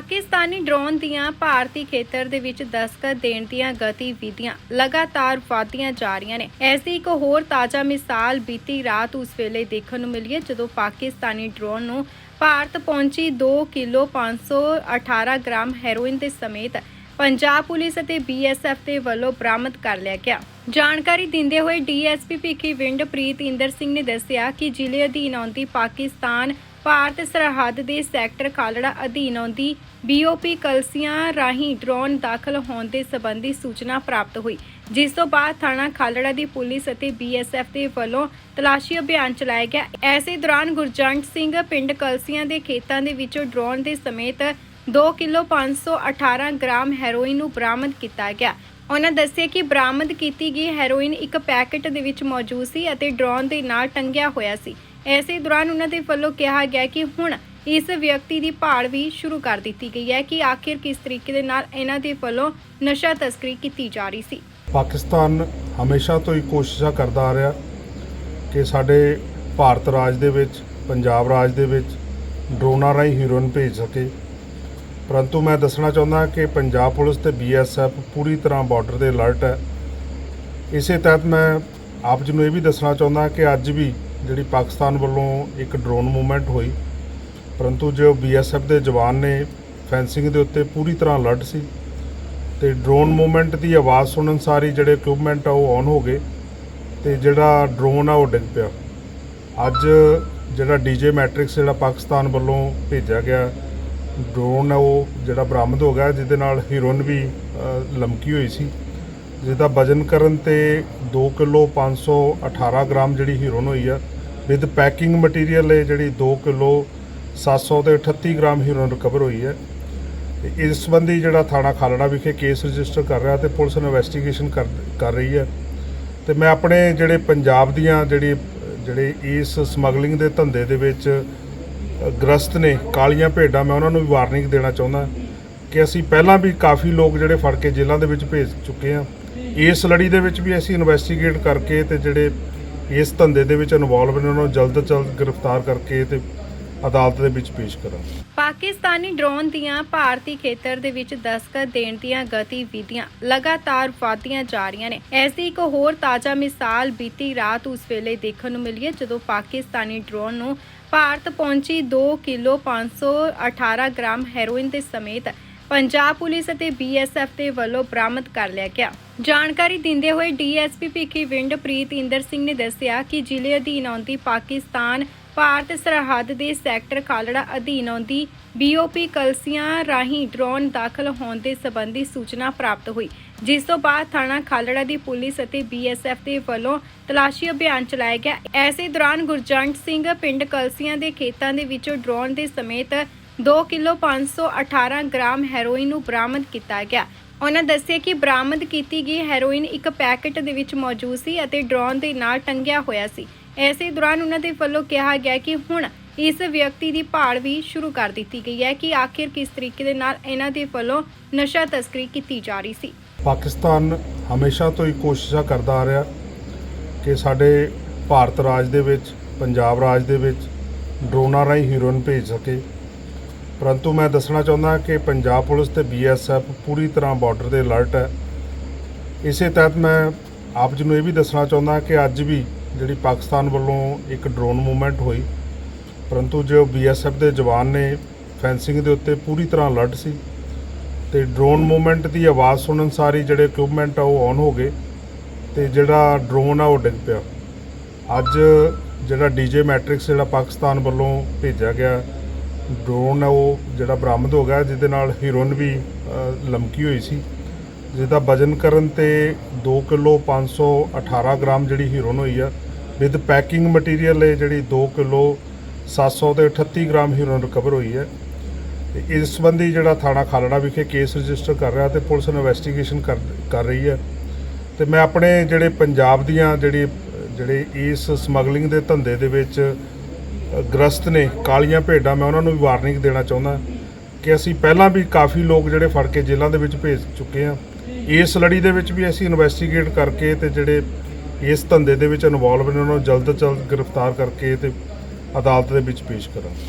Pakistani drone ਦੀਆਂ ਭਾਰਤੀ ਖੇਤਰ ਦੇ ਵਿੱਚ ਦਸਤਕ ਦੇਣ ਦੀਆਂ ਗਤੀਵਿਧੀਆਂ ਲਗਾਤਾਰ ਵਧਦੀਆਂ ਜਾ ਰਹੀਆਂ ਨੇ। ਐਸੀ ਇੱਕ ਹੋਰ ਤਾਜ਼ਾ ਮਿਸਾਲ ਬੀਤੀ ਰਾਤ ਉਸ ਵੇਲੇ ਦੇਖਣ ਨੂੰ ਮਿਲੀ ਹੈ, ਜਦੋਂ ਪਾਕਿਸਤਾਨੀ ਡਰੋਨ ਨੂੰ ਭਾਰਤ ਪਹੁੰਚੀ 2 ਕਿਲੋ 518 ਗ੍ਰਾਮ ਹੈਰੋਇਨ ਦੇ ਸਮੇਤ ਪੰਜਾਬ ਪੁਲਿਸ ਅਤੇ ਬੀਐਸਐਫ ਦੇ ਵੱਲੋਂ ਬਰਾਮਦ ਕਰ ਲਿਆ ਗਿਆ। ਜਾਣਕਾਰੀ ਦਿੰਦੇ ਹੋਏ ਡੀਐਸਪੀ ਭਿੱਖੀ ਵਿੰਡ ਪ੍ਰੀਤ ਇੰਦਰ ਸਿੰਘ ਨੇ ਦੱਸਿਆ ਕਿ ਜ਼ਿਲ੍ਹੇ ਅਧੀਨ ਆਉਂਦੀ ਪਾਕਿਸਤਾਨ ਭਾਰਤ ਸਰਹੱਦ ਦੇ ਸੈਕਟਰ ਖਾਲੜਾ ਅਧੀਨ ਆਉਂਦੀ ਬੀਓਪੀ ਕਲਸੀਆਂ ਰਾਹੀਂ ਡਰੋਨ ਦਾਖਲ ਹੋਣ ਦੇ ਸੰਬੰਧੀ ਸੂਚਨਾ ਪ੍ਰਾਪਤ ਹੋਈ, ਜਿਸ ਤੋਂ ਬਾਅਦ ਥਾਣਾ ਖਾਲੜਾ ਦੀ ਪੁਲਿਸ ਅਤੇ ਬੀਐਸਐਫ ਦੇ ਵੱਲੋਂ ਤਲਾਸ਼ੀ ਅਭਿਆਨ ਚਲਾਇਆ ਗਿਆ। ਐਸੇ ਦੌਰਾਨ ਗੁਰਜੰਟ ਸਿੰਘ ਪਿੰਡ ਕਲਸੀਆਂ ਦੇ ਖੇਤਾਂ ਦੇ ਵਿੱਚੋਂ ਡਰੋਨ ਦੇ ਸਮੇਤ 2 ਕਿਲੋ 518 ਗ੍ਰਾਮ ਹੈਰੋਇਨ ਨੂੰ ਬਰਾਮਦ ਕੀਤਾ ਗਿਆ। ਉਹਨਾਂ ਦੱਸਿਆ ਕਿ ਬਰਾਮਦ ਕੀਤੀ ਗਈ ਹੈਰੋਇਨ ਇੱਕ ਪੈਕੇਟ ਦੇ ਵਿੱਚ ਮੌਜੂਦ ਸੀ ਅਤੇ ਡਰੋਨ ਦੇ ਨਾਲ ਟੰਗਿਆ ਹੋਇਆ ਸੀ। ਐਸੇ ਦੌਰਾਨ ਉਹਨਾਂ ਦੇ ਵੱਲੋਂ ਕਿਹਾ ਗਿਆ ਕਿ ਹੁਣ ਇਸ ਵਿਅਕਤੀ ਦੀ ਭਾਲ ਵੀ ਸ਼ੁਰੂ ਕਰ ਦਿੱਤੀ ਗਈ ਹੈ ਕਿ ਆਖਿਰ ਕਿਸ ਤਰੀਕੇ ਦੇ ਨਾਲ ਇਹਨਾਂ ਦੇ ਵੱਲੋਂ ਨਸ਼ਾ ਤਸਕਰੀ ਕੀਤੀ ਜਾ ਰਹੀ ਸੀ। ਪਾਕਿਸਤਾਨ ਹਮੇਸ਼ਾ ਤੋਂ ਹੀ ਕੋਸ਼ਿਸ਼ਾਂ ਕਰਦਾ ਆ ਰਿਹਾ ਕਿ ਸਾਡੇ ਭਾਰਤ ਰਾਜ ਦੇ ਵਿੱਚ, ਪੰਜਾਬ ਰਾਜ ਦੇ ਵਿੱਚ ਡਰੋਨਾਂ ਰਾਹੀਂ ਹੀਰੋਇਨ ਭੇਜ ਸਕੇ। ਪਰੰਤੂ ਮੈਂ ਦੱਸਣਾ ਚਾਹੁੰਦਾ ਕਿ ਪੰਜਾਬ ਪੁਲਿਸ ਤੇ ਬੀਐਸਐਫ ਪੂਰੀ ਤਰ੍ਹਾਂ ਬਾਰਡਰ ਤੇ ਅਲਰਟ ਹੈ। ਇਸੇ ਤਹਿਤ ਮੈਂ ਆਪ ਜੀ ਨੂੰ ਇਹ ਵੀ ਦੱਸਣਾ ਚਾਹੁੰਦਾ ਕਿ ਅੱਜ ਵੀ ਜਿਹੜੀ ਪਾਕਿਸਤਾਨ ਵੱਲੋਂ ਇੱਕ ਡਰੋਨ ਮੂਵਮੈਂਟ ਹੋਈ, ਪਰੰਤੂ ਜੋ ਬੀਐਸਐਫ ਦੇ ਜਵਾਨ ਨੇ ਫੈਂਸਿੰਗ ਦੇ ਉੱਤੇ ਪੂਰੀ ਤਰ੍ਹਾਂ ਅਲਰਟ ਸੀ ਤੇ ਡਰੋਨ ਮੂਵਮੈਂਟ ਦੀ ਆਵਾਜ਼ ਸੁਣਨ ਸਾਰੀ ਜਿਹੜੇ ਇਕਵਿਪਮੈਂਟ ਆ ਉਹ ਔਨ ਹੋ ਗਏ ਤੇ ਜਿਹੜਾ ਡਰੋਨ ਆ ਉਹ ਡਿੱਗ ਪਿਆ। ਅੱਜ ਜਿਹੜਾ ਡੀਜੇ ਮੈਟ੍ਰਿਕਸ ਜਿਹੜਾ ਪਾਕਿਸਤਾਨ ਵੱਲੋਂ ਭੇਜਿਆ ਗਿਆ ਡਰੋਨ ਆ ਉਹ ਜਿਹੜਾ ਬਰਾਮਦ ਹੋ ਗਿਆ, ਜਿਹਦੇ ਨਾਲ ਹੀਰੋਇਨ ਵੀ ਲਮਕੀ ਹੋਈ ਸੀ। ਜਿਹਦਾ ਵਜਨ ਕਰਨ ਤੇ 2 ਕਿਲੋ 518 ਗ੍ਰਾਮ ਜਿਹੜੀ ਹੀਰੋਨ ਹੋਈ ਆ ਵਿਦ ਪੈਕਿੰਗ ਮਟੀਰੀਅਲ ਹੈ ਜਿਹੜੀ 2 ਕਿਲੋ 738 ਗ੍ਰਾਮ ਹੀਰੋਇਨ ਰਿਕਵਰ ਹੋਈ ਹੈ ਤੇ ਇਸ ਸੰਬੰਧੀ ਜਿਹੜਾ ਥਾਣਾ ਖਾਲੜਾ ਵਿਖੇ ਕੇਸ ਰਜਿਸਟਰ ਕਰ ਰਿਹਾ ਤੇ ਪੁਲਿਸ ਇਨਵੈਸਟੀਗੇਸ਼ਨ ਕਰ ਕਰ ਰਹੀ ਹੈ ਤੇ ਮੈਂ ਆਪਣੇ ਜਿਹੜੇ ਪੰਜਾਬ ਦੀਆਂ ਜਿਹੜੀ, ਜਿਹੜੇ ਇਸ ਸਮਗਲਿੰਗ ਦੇ ਧੰਦੇ ਦੇ ਵਿੱਚ ਗ੍ਰਸਤ ਨੇ, ਕਾਲੀਆਂ ਭੇਡਾਂ, ਮੈਂ ਉਹਨਾਂ ਨੂੰ ਵੀ ਵਾਰਨਿੰਗ ਦੇਣਾ ਚਾਹੁੰਦਾ ਕਿ ਅਸੀਂ ਪਹਿਲਾਂ ਵੀ ਕਾਫੀ ਲੋਕ ਜਿਹੜੇ ਫੜ ਕੇ ਜੇਲ੍ਹਾਂ ਦੇ ਵਿੱਚ ਭੇਜ ਚੁੱਕੇ ਹਾਂ ਇਸ ਲੜੀ ਦੇ ਵਿੱਚ ਵੀ ਅਸੀਂ ਇਨਵੈਸਟੀਗੇਟ ਕਰਕੇ ਤੇ ਜਿਹੜੇ ਇਸ ਧੰਦੇ ਦੇ ਵਿੱਚ ਇਨਵੋਲਵ ਨੇ, ਉਹਨਾਂ ਨੂੰ ਜਲਦ ਤੋਂ ਜਲਦ ਗ੍ਰਿਫਤਾਰ ਕਰਕੇ ਤੇ ਅਦਾਲਤ ਦੇ ਵਿੱਚ ਪੇਸ਼ ਕਰਾਂਗੇ। ਪਾਕਿਸਤਾਨੀ ਡਰੋਨ ਦੀਆਂ ਭਾਰਤੀ ਖੇਤਰ ਦੇ ਵਿੱਚ ਦਸਤਕ ਦੇਣ ਦੀਆਂ ਗਤੀਵਿਧੀਆਂ ਲਗਾਤਾਰ ਵਧਦੀਆਂ ਜਾ ਰਹੀਆਂ ਨੇ। ਐਸੀ ਇੱਕ ਹੋਰ ਤਾਜ਼ਾ ਮਿਸਾਲ ਬੀਤੀ ਰਾਤ ਉਸ ਵੇਲੇ ਦੇਖਣ ਨੂੰ ਮਿਲੀ ਹੈ, ਜਦੋਂ ਪਾਕਿਸਤਾਨੀ ਡਰੋਨ ਨੂੰ ਭਾਰਤ ਪਹੁੰਚੀ 2 ਕਿਲੋ 518 ਗ੍ਰਾਮ ਹੈਰੋਇਨ ਦੇ ਸਮੇਤ ਪੰਜਾਬ ਪੁਲਿਸ ਅਤੇ ਬੀਐਸਐਫ ਦੇ ਵੱਲੋਂ ਬਰਾਮਦ ਕਰ ਲਿਆ ਗਿਆ। ਜਾਣਕਾਰੀ ਦਿੰਦੇ ਹੋਏ ਡੀਐਸਪੀ ਭਿੱਖੀ ਵਿੰਡ ਪ੍ਰੀਤ ਇੰਦਰ ਸਿੰਘ ਨੇ ਦੱਸਿਆ ਕਿ ਜ਼ਿਲ੍ਹੇ ਅਧੀਨ ਆਉਂਦੀ ਪਾਕਿਸਤਾਨ ਭਾਰਤ ਸਰਹੱਦ ਦੇ ਸੈਕਟਰ ਖਾਲੜਾ ਅਧੀਨ ਆਉਂਦੀ ਬੀਓਪੀ ਕਲਸੀਆਂ ਰਾਹੀਂ ਡਰੋਨ ਦਾਖਲ ਹੋਣ ਦੇ ਸੰਬੰਧੀ ਸੂਚਨਾ ਪ੍ਰਾਪਤ ਹੋਈ, ਜਿਸ ਤੋਂ ਬਾਅਦ ਥਾਣਾ ਖਾਲੜਾ ਦੀ ਪੁਲਿਸ ਅਤੇ ਬੀਐਸਐਫ ਦੇ ਵੱਲੋਂ ਤਲਾਸ਼ੀ ਅਭਿਆਨ ਚਲਾਇਆ ਗਿਆ। ਐਸੇ ਦੌਰਾਨ ਗੁਰਜੰਟ ਸਿੰਘ ਪਿੰਡ ਕਲਸੀਆਂ ਦੇ ਖੇਤਾਂ ਦੇ ਵਿੱਚੋਂ ਡਰੋਨ ਦੇ ਸਮੇਤ 2 ਕਿਲੋ 518 ਗ੍ਰਾਮ ਹੈਰੋਇਨ ਨੂੰ ਬਰਾਮਦ ਕੀਤਾ ਗਿਆ। ਉਹਨਾਂ ਦੱਸਿਆ ਕਿ ਬਰਾਮਦ ਕੀਤੀ ਗਈ ਹੈਰੋਇਨ ਇੱਕ ਪੈਕੇਟ ਦੇ ਵਿੱਚ ਮੌਜੂਦ ਸੀ ਅਤੇ ਡਰੋਨ ਦੇ ਨਾਲ ਟੰਗਿਆ ਹੋਇਆ ਸੀ। ਐਸੇ ਦੌਰਾਨ ਉਹਨਾਂ ਦੇ ਵੱਲੋਂ ਕਿਹਾ ਗਿਆ ਕਿ ਹੁਣ ਇਸ ਵਿਅਕਤੀ ਦੀ ਭਾਲ ਵੀ ਸ਼ੁਰੂ ਕਰ ਦਿੱਤੀ ਗਈ ਹੈ ਕਿ ਆਖਿਰ ਕਿਸ ਤਰੀਕੇ ਦੇ ਨਾਲ ਇਹਨਾਂ ਦੇ ਵੱਲੋਂ ਨਸ਼ਾ ਤਸਕਰੀ ਕੀਤੀ ਜਾ ਰਹੀ ਸੀ। ਪਾਕਿਸਤਾਨ ਹਮੇਸ਼ਾ ਤੋਂ ਹੀ ਕੋਸ਼ਿਸ਼ਾਂ ਕਰਦਾ ਆ ਰਿਹਾ ਕਿ ਸਾਡੇ ਭਾਰਤ ਰਾਜ ਦੇ ਵਿੱਚ, ਪੰਜਾਬ ਰਾਜ ਦੇ ਵਿੱਚ ਡਰੋਨਾਂ ਰਾਹੀਂ ਹੀਰੋਇਨ ਭੇਜ ਸਕੇ। ਪਰੰਤੂ ਮੈਂ ਦੱਸਣਾ ਚਾਹੁੰਦਾ ਕਿ ਪੰਜਾਬ ਪੁਲਿਸ ਤੇ ਬੀਐਸਐਫ ਪੂਰੀ ਤਰ੍ਹਾਂ ਬਾਰਡਰ ਤੇ ਅਲਰਟ ਹੈ। ਇਸੇ ਤਹਿਤ ਮੈਂ ਆਪ ਜੀ ਨੂੰ ਇਹ ਵੀ ਦੱਸਣਾ ਚਾਹੁੰਦਾ ਕਿ ਅੱਜ ਵੀ ਜਿਹੜੀ ਪਾਕਿਸਤਾਨ ਵੱਲੋਂ ਇੱਕ ਡਰੋਨ ਮੂਵਮੈਂਟ ਹੋਈ, ਪਰੰਤੂ ਜੋ ਬੀਐਸਐਫ ਦੇ ਜਵਾਨ ਨੇ ਫੈਂਸਿੰਗ ਦੇ ਉੱਤੇ ਪੂਰੀ ਤਰ੍ਹਾਂ ਅਲਰਟ ਸੀ ਤੇ ਡਰੋਨ ਮੂਵਮੈਂਟ ਦੀ ਆਵਾਜ਼ ਸੁਣਨ ਸਾਰੀ ਜਿਹੜੇ ਇਕਵਿਪਮੈਂਟ ਆ ਉਹ ਔਨ ਹੋ ਗਏ ਤੇ ਜਿਹੜਾ ਡਰੋਨ ਆ ਉਹ ਡਿੱਗ ਪਿਆ। ਅੱਜ ਜਿਹੜਾ ਡੀਜੇ ਮੈਟ੍ਰਿਕਸ ਜਿਹੜਾ ਪਾਕਿਸਤਾਨ ਵੱਲੋਂ ਭੇਜਿਆ ਗਿਆ ਡਰੋਨ ਹੈ ਉਹ ਜਿਹੜਾ ਬਰਾਮਦ ਹੋ ਗਿਆ, ਜਿਹਦੇ ਨਾਲ ਹੀਰੋਇਨ ਵੀ ਲਮਕੀ ਹੋਈ ਸੀ। ਜਿਹਦਾ ਵਜਨ ਕਰਨ ਤੇ 2 ਕਿਲੋ 518 ਗ੍ਰਾਮ ਜਿਹੜੀ ਹੀਰੋਇਨ ਹੋਈ ਆ ਵਿਦ ਪੈਕਿੰਗ ਮਟੀਰੀਅਲ ਹੈ ਜਿਹੜੀ 2 ਕਿਲੋ 738 ਗ੍ਰਾਮ ਹੀਰੋਇਨ ਰਿਕਵਰ ਹੋਈ ਹੈ। ਤੇ ਇਸ ਸੰਬੰਧੀ ਜਿਹੜਾ ਥਾਣਾ ਖਾਲੜਾ ਵਿਖੇ ਕੇਸ ਰਜਿਸਟਰ ਕਰ ਰਿਹਾ ਤੇ ਪੁਲਿਸ ਇਨਵੈਸਟੀਗੇਸ਼ਨ ਕਰ ਰਹੀ ਹੈ। ਤੇ ਮੈਂ ਆਪਣੇ ਜਿਹੜੇ ਪੰਜਾਬ ਦੀਆਂ ਜਿਹੜੀ, ਜਿਹੜੇ ਇਸ ਸਮਗਲਿੰਗ ਦੇ ਧੰਦੇ ਦੇ ਵਿੱਚ ਗ੍ਰਸਤ ਨੇ, ਕਾਲੀਆਂ ਭੇਡਾਂ, ਮੈਂ ਉਹਨਾਂ ਨੂੰ ਵੀ ਵਾਰਨਿੰਗ ਦੇਣਾ ਚਾਹੁੰਦਾ ਕਿ ਅਸੀਂ ਪਹਿਲਾਂ ਵੀ ਕਾਫੀ ਲੋਕ ਜਿਹੜੇ ਫੜ ਕੇ ਜੇਲ੍ਹਾਂ ਦੇ ਵਿੱਚ ਭੇਜ ਚੁੱਕੇ ਹਾਂ। ਇਸ ਲੜੀ ਦੇ ਵਿੱਚ ਵੀ ਅਸੀਂ ਇਨਵੈਸਟੀਗੇਟ ਕਰਕੇ ਤੇ ਜਿਹੜੇ ਇਸ ਧੰਦੇ ਦੇ ਵਿੱਚ ਇਨਵੋਲਵ ਨੇ, ਉਹਨਾਂ ਨੂੰ ਜਲਦ ਤੋਂ ਜਲਦ ਗ੍ਰਿਫਤਾਰ ਕਰਕੇ ਤੇ ਅਦਾਲਤ ਦੇ ਵਿੱਚ ਪੇਸ਼ ਕਰਾਂਗੇ।